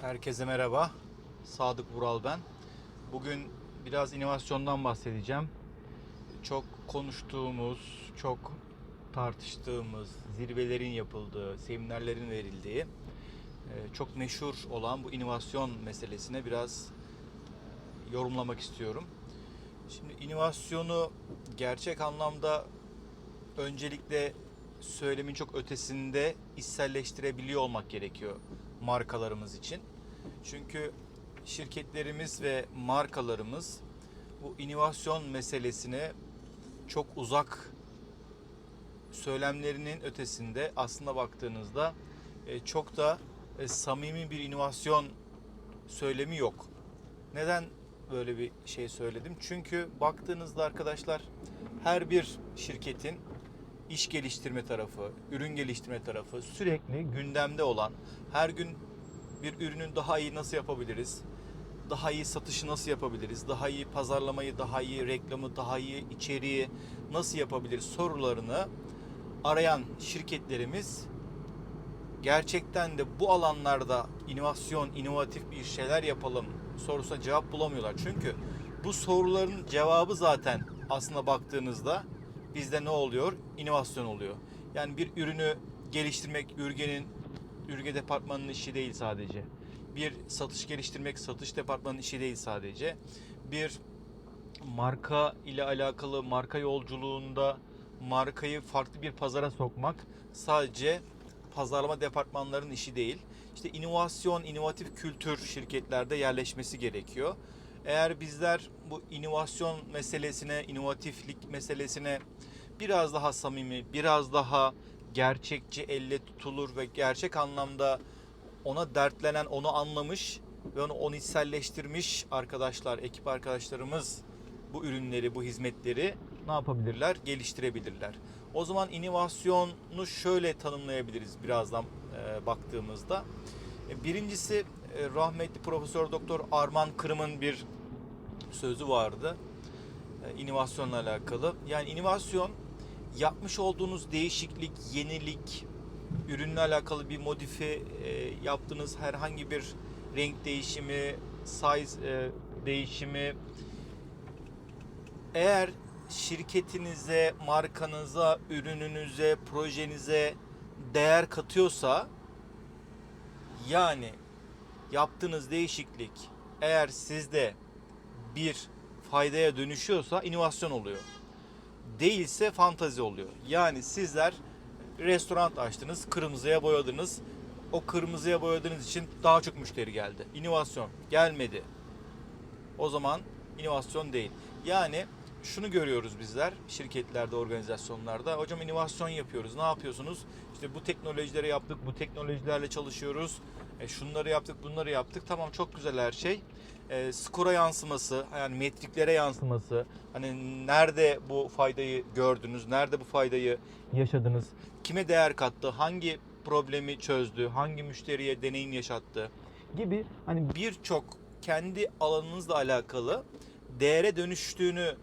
Herkese merhaba. Sadık Vural ben. Bugün biraz inovasyondan bahsedeceğim. Çok konuştuğumuz, çok tartıştığımız, zirvelerin yapıldığı, seminerlerin verildiği, e, çok meşhur olan bu inovasyon meselesine biraz e, yorumlamak istiyorum. Şimdi inovasyonu gerçek anlamda öncelikle söylemin çok ötesinde içselleştirebiliyor olmak gerekiyor markalarımız için. Çünkü şirketlerimiz ve markalarımız bu inovasyon meselesine çok uzak söylemlerinin ötesinde aslında baktığınızda e, çok da e, samimi bir inovasyon söylemi yok. Neden böyle bir şey söyledim? Çünkü baktığınızda arkadaşlar her bir şirketin iş geliştirme tarafı, ürün geliştirme tarafı sürekli gündemde olan, her gün bir ürünün daha iyi nasıl yapabiliriz? Daha iyi satışı nasıl yapabiliriz? Daha iyi pazarlamayı, daha iyi reklamı, daha iyi içeriği nasıl yapabiliriz sorularını arayan şirketlerimiz gerçekten de bu alanlarda inovasyon, inovatif bir şeyler yapalım sorusuna cevap bulamıyorlar. Çünkü bu soruların cevabı zaten aslında baktığınızda bizde ne oluyor? İnovasyon oluyor. Yani bir ürünü geliştirmek ürgenin ürge departmanının işi değil sadece. Bir satış geliştirmek satış departmanının işi değil sadece. Bir marka ile alakalı marka yolculuğunda markayı farklı bir pazara sokmak sadece pazarlama departmanlarının işi değil. İşte inovasyon, inovatif kültür şirketlerde yerleşmesi gerekiyor. Eğer bizler bu inovasyon meselesine, inovatiflik meselesine biraz daha samimi, biraz daha gerçekçi, elle tutulur ve gerçek anlamda ona dertlenen, onu anlamış ve onu içselleştirmiş arkadaşlar, ekip arkadaşlarımız bu ürünleri, bu hizmetleri ne yapabilirler? Geliştirebilirler. O zaman inovasyonu şöyle tanımlayabiliriz birazdan e, baktığımızda. E, birincisi e, rahmetli Profesör Doktor Arman Kırım'ın bir sözü vardı. E, inovasyonla alakalı. Yani inovasyon yapmış olduğunuz değişiklik, yenilik, ürünle alakalı bir modifi e, yaptığınız herhangi bir renk değişimi, size e, değişimi eğer şirketinize, markanıza, ürününüze, projenize değer katıyorsa yani yaptığınız değişiklik eğer sizde bir faydaya dönüşüyorsa inovasyon oluyor. Değilse fantazi oluyor. Yani sizler restoran açtınız, kırmızıya boyadınız. O kırmızıya boyadığınız için daha çok müşteri geldi. İnovasyon gelmedi. O zaman inovasyon değil. Yani şunu görüyoruz bizler şirketlerde, organizasyonlarda. Hocam inovasyon yapıyoruz. Ne yapıyorsunuz? İşte bu teknolojileri yaptık, bu teknolojilerle çalışıyoruz. E, şunları yaptık, bunları yaptık. Tamam çok güzel her şey. E, skora yansıması, yani metriklere yansıması. Hani nerede bu faydayı gördünüz, nerede bu faydayı yaşadınız, kime değer kattı, hangi problemi çözdü, hangi müşteriye deneyim yaşattı gibi hani birçok kendi alanınızla alakalı değere dönüştüğünü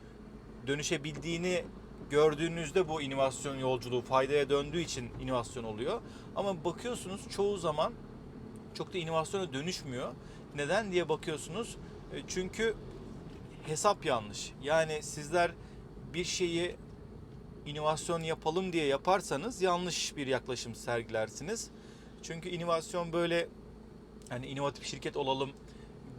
dönüşebildiğini gördüğünüzde bu inovasyon yolculuğu faydaya döndüğü için inovasyon oluyor. Ama bakıyorsunuz çoğu zaman çok da inovasyona dönüşmüyor. Neden diye bakıyorsunuz. E, Çünkü hesap yanlış. Yani sizler bir şeyi inovasyon yapalım diye yaparsanız yanlış bir yaklaşım sergilersiniz. Çünkü inovasyon böyle hani inovatif şirket olalım,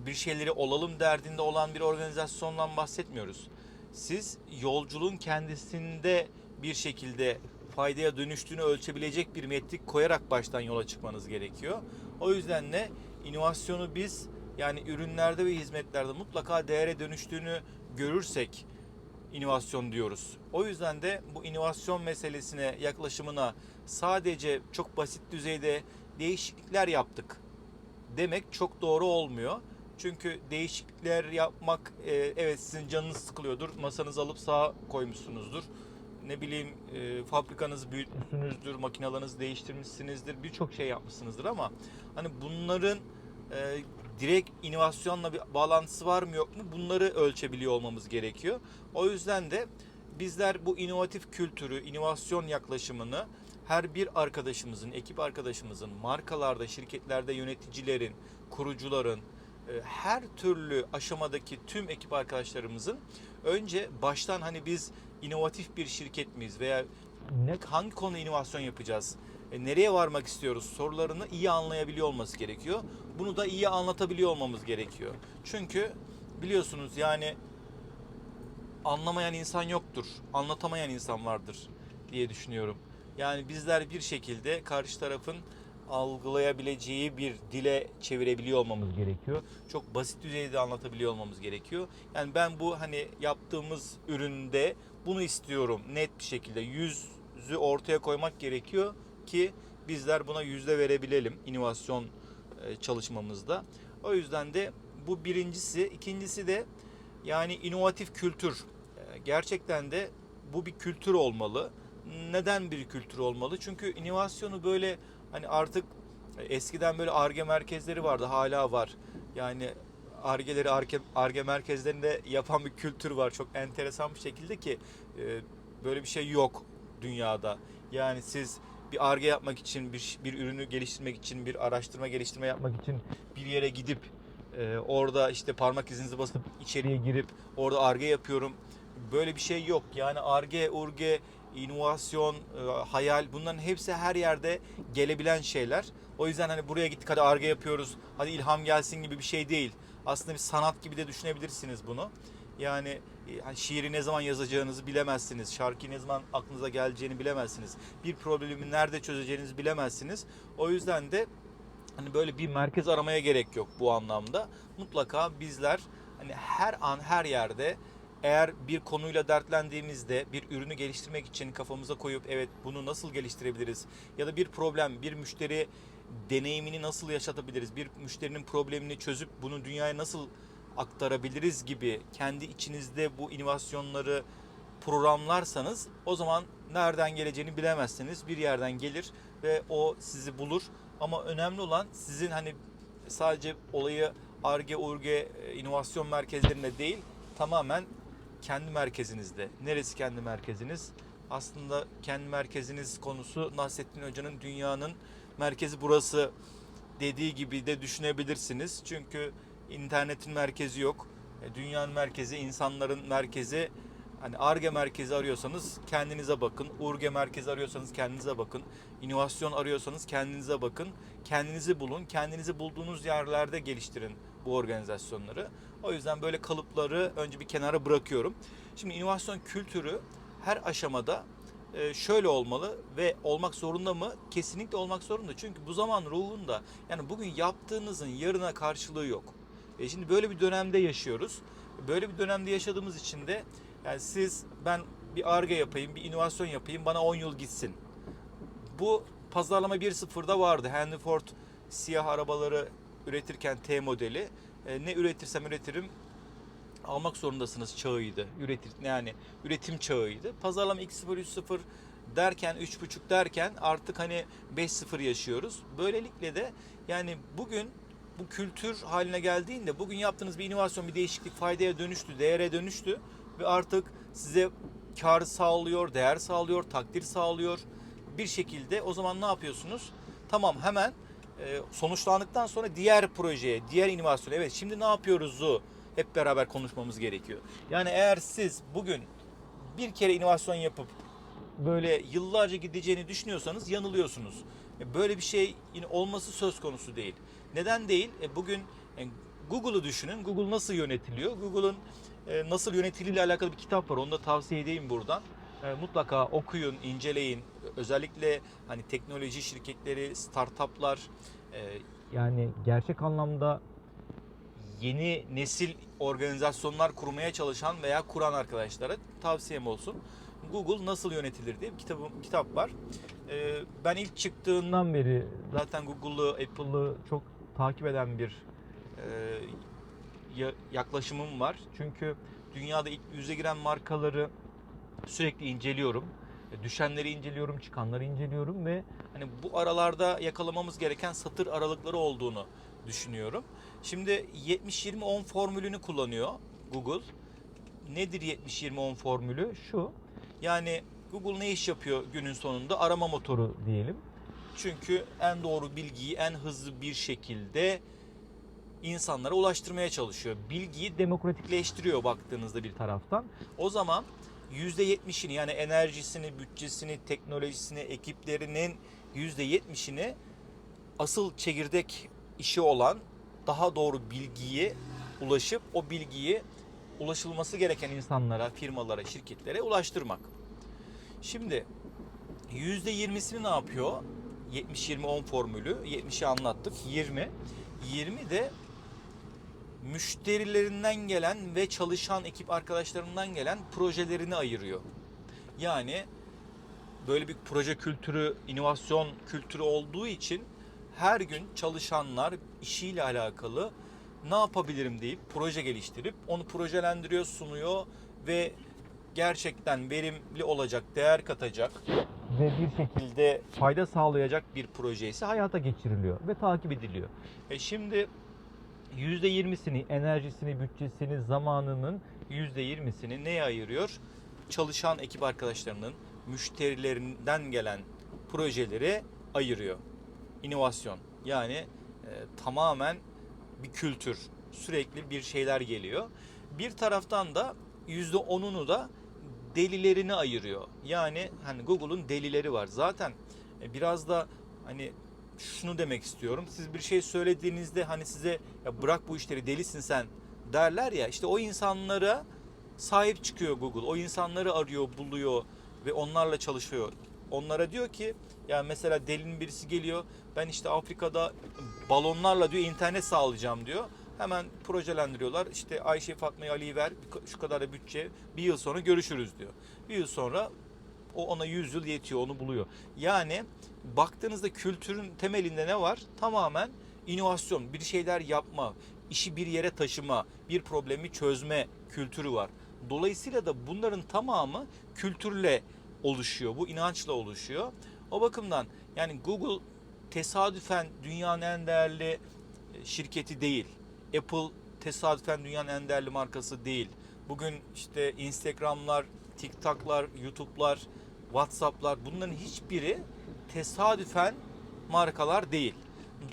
bir şeyleri olalım derdinde olan bir organizasyondan bahsetmiyoruz. Siz yolculuğun kendisinde bir şekilde faydaya dönüştüğünü ölçebilecek bir metrik koyarak baştan yola çıkmanız gerekiyor. O yüzden de inovasyonu biz yani ürünlerde ve hizmetlerde mutlaka değere dönüştüğünü görürsek inovasyon diyoruz. O yüzden de bu inovasyon meselesine yaklaşımına sadece çok basit düzeyde değişiklikler yaptık demek çok doğru olmuyor. Çünkü değişiklikler yapmak e, evet sizin canınız sıkılıyordur. Masanızı alıp sağa koymuşsunuzdur. Ne bileyim e, fabrikanızı büyütmüşsünüzdür, makinalarınızı değiştirmişsinizdir, birçok şey yapmışsınızdır ama hani bunların e, direkt inovasyonla bir bağlantısı var mı yok mu bunları ölçebiliyor olmamız gerekiyor. O yüzden de bizler bu inovatif kültürü, inovasyon yaklaşımını her bir arkadaşımızın, ekip arkadaşımızın, markalarda, şirketlerde yöneticilerin, kurucuların, her türlü aşamadaki tüm ekip arkadaşlarımızın önce baştan hani biz inovatif bir şirket miyiz veya ne hangi konuda inovasyon yapacağız? e, nereye varmak istiyoruz sorularını iyi anlayabiliyor olması gerekiyor. Bunu da iyi anlatabiliyor olmamız gerekiyor. Çünkü biliyorsunuz yani anlamayan insan yoktur. Anlatamayan insan vardır diye düşünüyorum. Yani bizler bir şekilde karşı tarafın algılayabileceği bir dile çevirebiliyor olmamız gerekiyor. Çok basit düzeyde anlatabiliyor olmamız gerekiyor. Yani ben bu hani yaptığımız üründe bunu istiyorum net bir şekilde yüzü ortaya koymak gerekiyor ki bizler buna yüzde verebilelim inovasyon e, çalışmamızda. O yüzden de bu birincisi, ikincisi de yani inovatif kültür. E, Gerçekten de bu bir kültür olmalı. Neden bir kültür olmalı? Çünkü inovasyonu böyle hani artık eskiden böyle arge merkezleri vardı, hala var. Yani argeleri arge, arge merkezlerinde yapan bir kültür var. Çok enteresan bir şekilde ki e, böyle bir şey yok dünyada. Yani siz bir arge yapmak için, bir, bir ürünü geliştirmek için, bir araştırma geliştirme yapmak için bir yere gidip e, orada işte parmak izinizi basıp içeriye girip orada arge yapıyorum. Böyle bir şey yok. Yani arge, urge, inovasyon, e, hayal bunların hepsi her yerde gelebilen şeyler. O yüzden hani buraya gittik hadi arge yapıyoruz, hadi ilham gelsin gibi bir şey değil. Aslında bir sanat gibi de düşünebilirsiniz bunu. Yani e, hani şiiri ne zaman yazacağınızı bilemezsiniz. Şarkıyı ne zaman aklınıza geleceğini bilemezsiniz. Bir problemi nerede çözeceğinizi bilemezsiniz. O yüzden de hani böyle bir merkez aramaya gerek yok bu anlamda. Mutlaka bizler hani her an her yerde eğer bir konuyla dertlendiğimizde bir ürünü geliştirmek için kafamıza koyup evet bunu nasıl geliştirebiliriz ya da bir problem bir müşteri deneyimini nasıl yaşatabiliriz bir müşterinin problemini çözüp bunu dünyaya nasıl aktarabiliriz gibi kendi içinizde bu inovasyonları programlarsanız o zaman nereden geleceğini bilemezsiniz. Bir yerden gelir ve o sizi bulur. Ama önemli olan sizin hani sadece olayı ARGE, URGE, e, inovasyon merkezlerinde değil tamamen kendi merkezinizde. Neresi kendi merkeziniz? Aslında kendi merkeziniz konusu Nasrettin Hoca'nın dünyanın merkezi burası dediği gibi de düşünebilirsiniz. Çünkü internetin merkezi yok. E, Dünyanın merkezi, insanların merkezi. Hani ARGE merkezi arıyorsanız kendinize bakın. URGE merkezi arıyorsanız kendinize bakın. İnovasyon arıyorsanız kendinize bakın. Kendinizi bulun. Kendinizi bulduğunuz yerlerde geliştirin bu organizasyonları. O yüzden böyle kalıpları önce bir kenara bırakıyorum. Şimdi inovasyon kültürü her aşamada e, şöyle olmalı ve olmak zorunda mı? Kesinlikle olmak zorunda. Çünkü bu zaman ruhunda yani bugün yaptığınızın yarına karşılığı yok. E şimdi böyle bir dönemde yaşıyoruz. Böyle bir dönemde yaşadığımız için de yani siz ben bir arge yapayım, bir inovasyon yapayım, bana 10 yıl gitsin. Bu pazarlama 1.0'da vardı. Henry Ford siyah arabaları üretirken T modeli e, ne üretirsem üretirim almak zorundasınız çağıydı. Üretir yani üretim çağıydı. Pazarlama 2.0 3.0 derken 3.5 derken artık hani 5.0 yaşıyoruz. Böylelikle de yani bugün bu kültür haline geldiğinde bugün yaptığınız bir inovasyon, bir değişiklik faydaya dönüştü, değere dönüştü ve artık size kar sağlıyor, değer sağlıyor, takdir sağlıyor bir şekilde o zaman ne yapıyorsunuz? Tamam hemen sonuçlandıktan sonra diğer projeye, diğer inovasyona evet şimdi ne yapıyoruzu hep beraber konuşmamız gerekiyor. Yani eğer siz bugün bir kere inovasyon yapıp böyle yıllarca gideceğini düşünüyorsanız yanılıyorsunuz. E, Böyle bir şey olması söz konusu değil. Neden değil? E, Bugün e, Google'ı düşünün. Google nasıl yönetiliyor? Google'ın e, nasıl yönetildiğiyle alakalı bir kitap var. Onu da tavsiye edeyim buradan. E, Mutlaka okuyun, inceleyin. Özellikle hani teknoloji şirketleri, startuplar e, yani gerçek anlamda yeni nesil organizasyonlar kurmaya çalışan veya kuran arkadaşlara tavsiyem olsun. Google nasıl yönetilir diye bir kitabım, kitap var. Ee, ben ilk çıktığından beri zaten Google'ı, Apple'ı çok takip eden bir e, ya- yaklaşımım var. Çünkü dünyada ilk yüze giren markaları sürekli inceliyorum. E, Düşenleri inceliyorum, çıkanları inceliyorum ve hani bu aralarda yakalamamız gereken satır aralıkları olduğunu düşünüyorum. Şimdi 70-20-10 formülünü kullanıyor Google. Nedir 70-20-10 formülü? Şu. Yani Google ne iş yapıyor günün sonunda? Arama motoru diyelim. Çünkü en doğru bilgiyi en hızlı bir şekilde insanlara ulaştırmaya çalışıyor. Bilgiyi demokratikleştiriyor baktığınızda bir taraftan. O zaman %70'ini yani enerjisini, bütçesini, teknolojisini, ekiplerinin %70'ini asıl çekirdek işi olan daha doğru bilgiye ulaşıp o bilgiyi ulaşılması gereken insanlara, firmalara, şirketlere ulaştırmak. Şimdi %20'sini ne yapıyor? 70-20-10 formülü. 70'i anlattık. 20. 20 de müşterilerinden gelen ve çalışan ekip arkadaşlarından gelen projelerini ayırıyor. Yani böyle bir proje kültürü, inovasyon kültürü olduğu için her gün çalışanlar işiyle alakalı ne yapabilirim deyip proje geliştirip onu projelendiriyor, sunuyor ve gerçekten verimli olacak, değer katacak ve bir şekilde fayda sağlayacak bir proje ise hayata geçiriliyor ve takip ediliyor. E şimdi %20'sini, enerjisini, bütçesini, zamanının %20'sini neye ayırıyor? Çalışan ekip arkadaşlarının müşterilerinden gelen projelere ayırıyor. İnovasyon. Yani e, tamamen bir kültür. Sürekli bir şeyler geliyor. Bir taraftan da %10'unu da delilerini ayırıyor. Yani hani Google'un delileri var. Zaten e, biraz da hani şunu demek istiyorum. Siz bir şey söylediğinizde hani size ya bırak bu işleri delisin sen derler ya işte o insanlara sahip çıkıyor Google. O insanları arıyor, buluyor ve onlarla çalışıyor. Onlara diyor ki ya mesela delinin birisi geliyor. Ben işte Afrika'da balonlarla diyor internet sağlayacağım diyor. Hemen projelendiriyorlar. İşte Ayşe Fatma'yı Ali'yi ver. Şu kadar da bütçe. Bir yıl sonra görüşürüz diyor. Bir yıl sonra o ona 100 yıl yetiyor. Onu buluyor. Yani baktığınızda kültürün temelinde ne var? Tamamen inovasyon, bir şeyler yapma, işi bir yere taşıma, bir problemi çözme kültürü var. Dolayısıyla da bunların tamamı kültürle oluşuyor. Bu inançla oluşuyor. O bakımdan yani Google tesadüfen dünyanın en değerli e, şirketi değil. Apple tesadüfen dünyanın en değerli markası değil. Bugün işte Instagram'lar, TikTok'lar, YouTube'lar, WhatsApp'lar bunların hiçbiri tesadüfen markalar değil.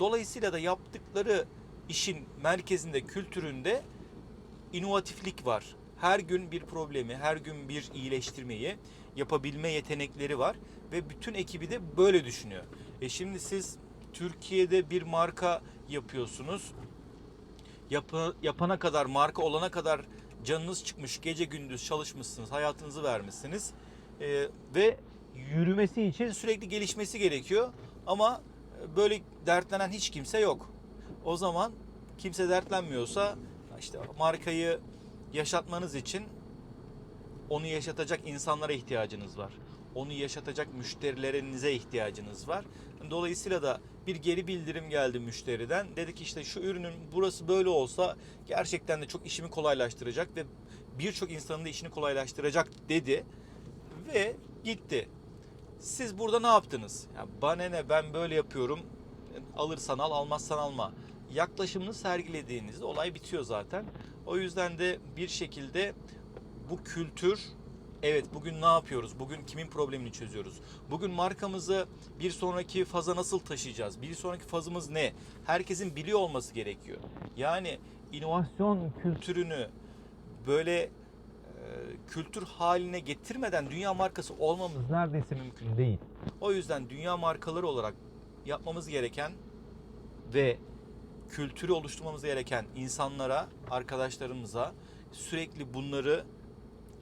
Dolayısıyla da yaptıkları işin merkezinde, kültüründe inovatiflik var. Her gün bir problemi, her gün bir iyileştirmeyi yapabilme yetenekleri var ve bütün ekibi de böyle düşünüyor. E şimdi siz Türkiye'de bir marka yapıyorsunuz. Yapı, yapana kadar, marka olana kadar canınız çıkmış, gece gündüz çalışmışsınız, hayatınızı vermişsiniz. E, ve yürümesi için sürekli gelişmesi gerekiyor. Ama böyle dertlenen hiç kimse yok. O zaman kimse dertlenmiyorsa işte markayı yaşatmanız için onu yaşatacak insanlara ihtiyacınız var. Onu yaşatacak müşterilerinize ihtiyacınız var. Dolayısıyla da bir geri bildirim geldi müşteriden. Dedi ki işte şu ürünün burası böyle olsa gerçekten de çok işimi kolaylaştıracak ve birçok insanın da işini kolaylaştıracak dedi ve gitti. Siz burada ne yaptınız? Ya bana ne ben böyle yapıyorum. Alırsan al, almazsan alma. Yaklaşımını sergilediğinizde olay bitiyor zaten. O yüzden de bir şekilde bu kültür evet bugün ne yapıyoruz? Bugün kimin problemini çözüyoruz? Bugün markamızı bir sonraki faza nasıl taşıyacağız? Bir sonraki fazımız ne? Herkesin biliyor olması gerekiyor. Yani inovasyon kültürünü böyle e, kültür haline getirmeden dünya markası olmamız neredeyse mümkün değil. O yüzden dünya markaları olarak yapmamız gereken ve kültürü oluşturmamız gereken insanlara, arkadaşlarımıza sürekli bunları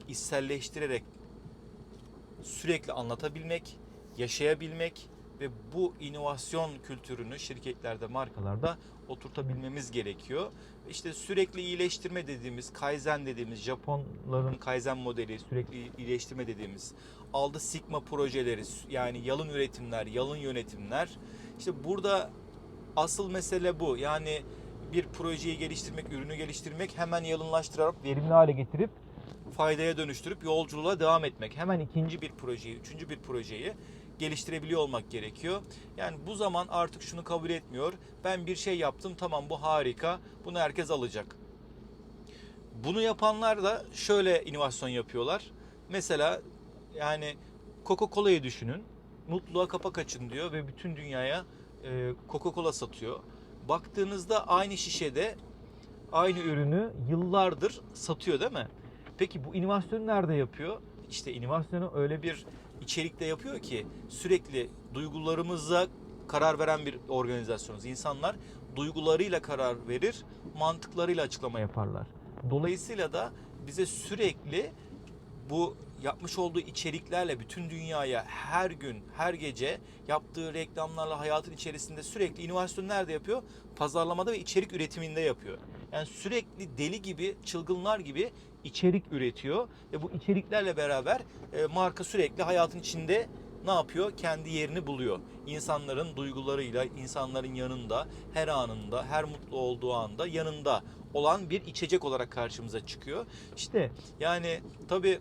içselleştirerek sürekli anlatabilmek, yaşayabilmek ve bu inovasyon kültürünü şirketlerde, markalarda oturtabilmemiz gerekiyor. İşte sürekli iyileştirme dediğimiz, Kaizen dediğimiz, Japonların Kaizen modeli, sürekli iyileştirme dediğimiz, aldı Sigma projeleri, yani yalın üretimler, yalın yönetimler. İşte burada asıl mesele bu. Yani bir projeyi geliştirmek, ürünü geliştirmek, hemen yalınlaştırarak verimli hale getirip faydaya dönüştürüp yolculuğa devam etmek. Hemen ikinci bir projeyi, üçüncü bir projeyi geliştirebiliyor olmak gerekiyor. Yani bu zaman artık şunu kabul etmiyor. Ben bir şey yaptım tamam bu harika. Bunu herkes alacak. Bunu yapanlar da şöyle inovasyon yapıyorlar. Mesela yani Coca-Cola'yı düşünün. Mutluluğa kapak açın diyor ve bütün dünyaya e, Coca-Cola satıyor. Baktığınızda aynı şişede aynı ürünü yıllardır satıyor değil mi? Peki bu inovasyonu nerede yapıyor? İşte inovasyonu öyle bir içerikte yapıyor ki sürekli duygularımıza karar veren bir organizasyonuz. İnsanlar duygularıyla karar verir, mantıklarıyla açıklama yaparlar. Dolayısıyla da bize sürekli bu yapmış olduğu içeriklerle bütün dünyaya her gün, her gece yaptığı reklamlarla hayatın içerisinde sürekli inovasyon nerede yapıyor? Pazarlamada ve içerik üretiminde yapıyor. Yani sürekli deli gibi, çılgınlar gibi içerik üretiyor ve bu içeriklerle beraber e, marka sürekli hayatın içinde ne yapıyor? Kendi yerini buluyor. İnsanların duygularıyla, insanların yanında, her anında, her mutlu olduğu anda yanında olan bir içecek olarak karşımıza çıkıyor. İşte yani tabii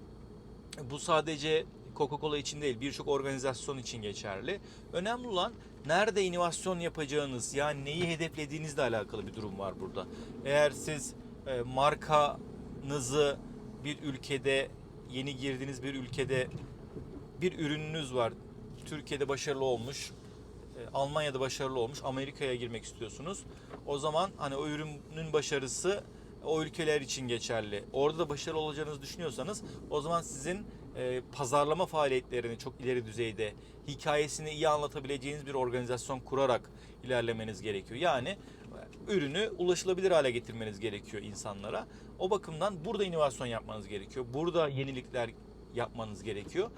bu sadece Coca-Cola için değil birçok organizasyon için geçerli. Önemli olan nerede inovasyon yapacağınız yani neyi hedeflediğinizle alakalı bir durum var burada. Eğer siz e, markanızı bir ülkede yeni girdiğiniz bir ülkede bir ürününüz var. Türkiye'de başarılı olmuş. e, Almanya'da başarılı olmuş. Amerika'ya girmek istiyorsunuz. O zaman hani o ürünün başarısı o ülkeler için geçerli. Orada da başarılı olacağınızı düşünüyorsanız o zaman sizin e, pazarlama faaliyetlerini çok ileri düzeyde hikayesini iyi anlatabileceğiniz bir organizasyon kurarak ilerlemeniz gerekiyor. Yani e, ürünü ulaşılabilir hale getirmeniz gerekiyor insanlara. O bakımdan burada inovasyon yapmanız gerekiyor. Burada yenilikler yapmanız gerekiyor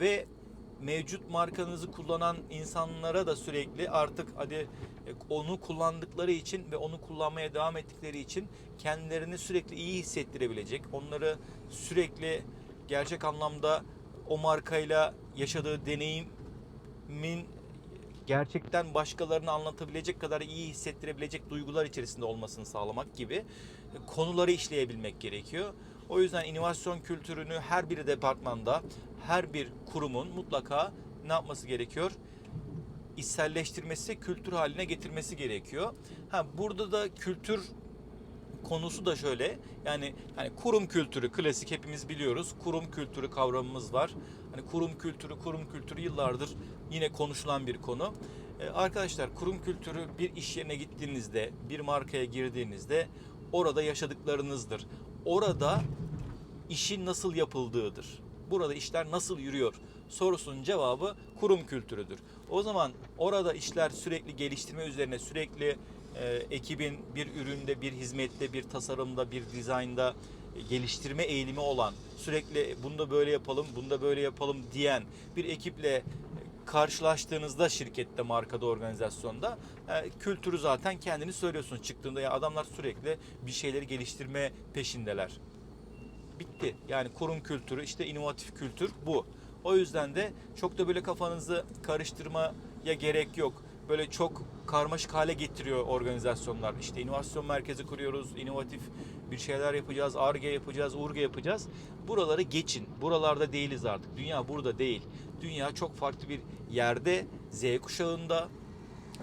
ve mevcut markanızı kullanan insanlara da sürekli artık hadi e, onu kullandıkları için ve onu kullanmaya devam ettikleri için kendilerini sürekli iyi hissettirebilecek, onları sürekli gerçek anlamda o markayla yaşadığı deneyimin gerçekten başkalarına anlatabilecek kadar iyi hissettirebilecek duygular içerisinde olmasını sağlamak gibi konuları işleyebilmek gerekiyor. O yüzden inovasyon kültürünü her bir departmanda, her bir kurumun mutlaka ne yapması gerekiyor? İçselleştirmesi, kültür haline getirmesi gerekiyor. Ha burada da kültür konusu da şöyle. Yani hani kurum kültürü klasik hepimiz biliyoruz. Kurum kültürü kavramımız var. Hani kurum kültürü, kurum kültürü yıllardır yine konuşulan bir konu. Ee, arkadaşlar kurum kültürü bir iş yerine gittiğinizde, bir markaya girdiğinizde orada yaşadıklarınızdır. Orada işin nasıl yapıldığıdır. Burada işler nasıl yürüyor sorusunun cevabı kurum kültürüdür. O zaman orada işler sürekli geliştirme üzerine sürekli e, ekibin bir üründe, bir hizmette, bir tasarımda, bir dizaynda e, geliştirme eğilimi olan, sürekli bunu da böyle yapalım, bunu da böyle yapalım diyen bir ekiple e, karşılaştığınızda şirkette, markada, organizasyonda e, kültürü zaten kendini söylüyorsunuz çıktığında ya adamlar sürekli bir şeyleri geliştirme peşindeler. Bitti. Yani kurum kültürü, işte inovatif kültür bu. O yüzden de çok da böyle kafanızı karıştırmaya gerek yok. Böyle çok karmaşık hale getiriyor organizasyonlar. İşte inovasyon merkezi kuruyoruz, inovatif bir şeyler yapacağız, ARGE yapacağız, URGE yapacağız. Buraları geçin. Buralarda değiliz artık. Dünya burada değil. Dünya çok farklı bir yerde, Z kuşağında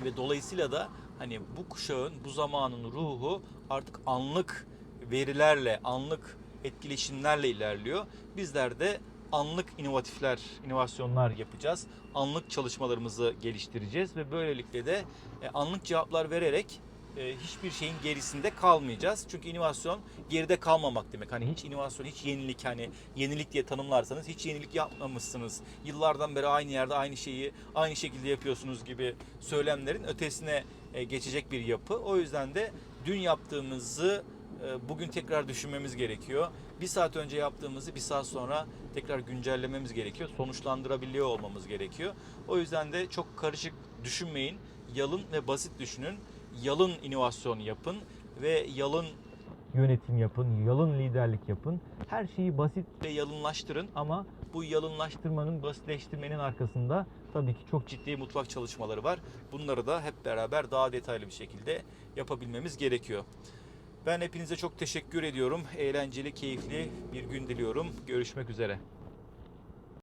ve dolayısıyla da hani bu kuşağın, bu zamanın ruhu artık anlık verilerle, anlık etkileşimlerle ilerliyor. Bizler de anlık inovatifler, inovasyonlar yapacağız. Anlık çalışmalarımızı geliştireceğiz ve böylelikle de e, anlık cevaplar vererek e, hiçbir şeyin gerisinde kalmayacağız. Çünkü inovasyon geride kalmamak demek. Hani hiç inovasyon, hiç yenilik hani yenilik diye tanımlarsanız hiç yenilik yapmamışsınız. Yıllardan beri aynı yerde aynı şeyi aynı şekilde yapıyorsunuz gibi söylemlerin ötesine e, geçecek bir yapı. O yüzden de dün yaptığımızı bugün tekrar düşünmemiz gerekiyor. Bir saat önce yaptığımızı bir saat sonra tekrar güncellememiz gerekiyor. Sonuçlandırabiliyor olmamız gerekiyor. O yüzden de çok karışık düşünmeyin. Yalın ve basit düşünün. Yalın inovasyon yapın ve yalın yönetim yapın, yalın liderlik yapın. Her şeyi basit ve yalınlaştırın ama bu yalınlaştırmanın, basitleştirmenin arkasında tabii ki çok ciddi mutfak çalışmaları var. Bunları da hep beraber daha detaylı bir şekilde yapabilmemiz gerekiyor. Ben hepinize çok teşekkür ediyorum. Eğlenceli, keyifli bir gün diliyorum. Görüşmek üzere.